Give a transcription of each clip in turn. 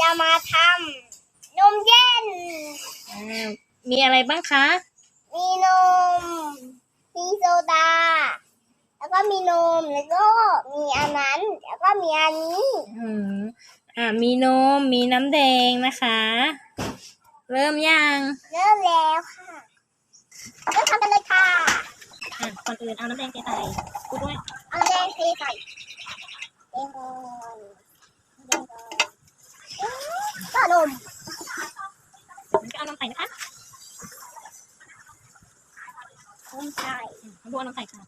จะมาทำนมเย็น อ่ามีอะไรบ้างคะ มีนม มีโซดา แล้วก็มีนม แล้วก็มีอันนั้น แล้วก็มีอันนี้อ่ามีนม มีน้ำแดงนะคะ เริ่มยังเริ่มแล้วค่ะเริ่มทำกันเลยค่ะ อะก่อนอื่นเอาน้ำแดงใส่กูด้วย เอาแดงใส่เองก่อน ก็นมมันจะเอาน้ำใส่นะคะนมใส่อืมเอาบัวน้ำใส่ค่ะ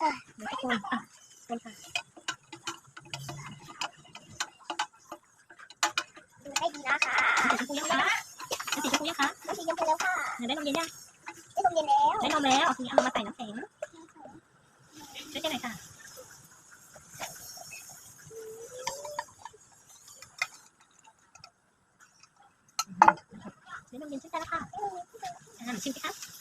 อะแล้วก็คนอะคนค่ะดูให้ดีนะคะสีชมพูยังคะสีชมพูยังคะน้ำสีชมพูแล้วค่ะได้นมเย็นยังได้นม เย็นแล้วได้นมแล้วโอเคเอามาใส่น้ำแข็งช่วยกันหน่อยค่ะเดี๋ยวน้ำเย็นช่วยกันแล้วค่ะอ่าชิมสิคะ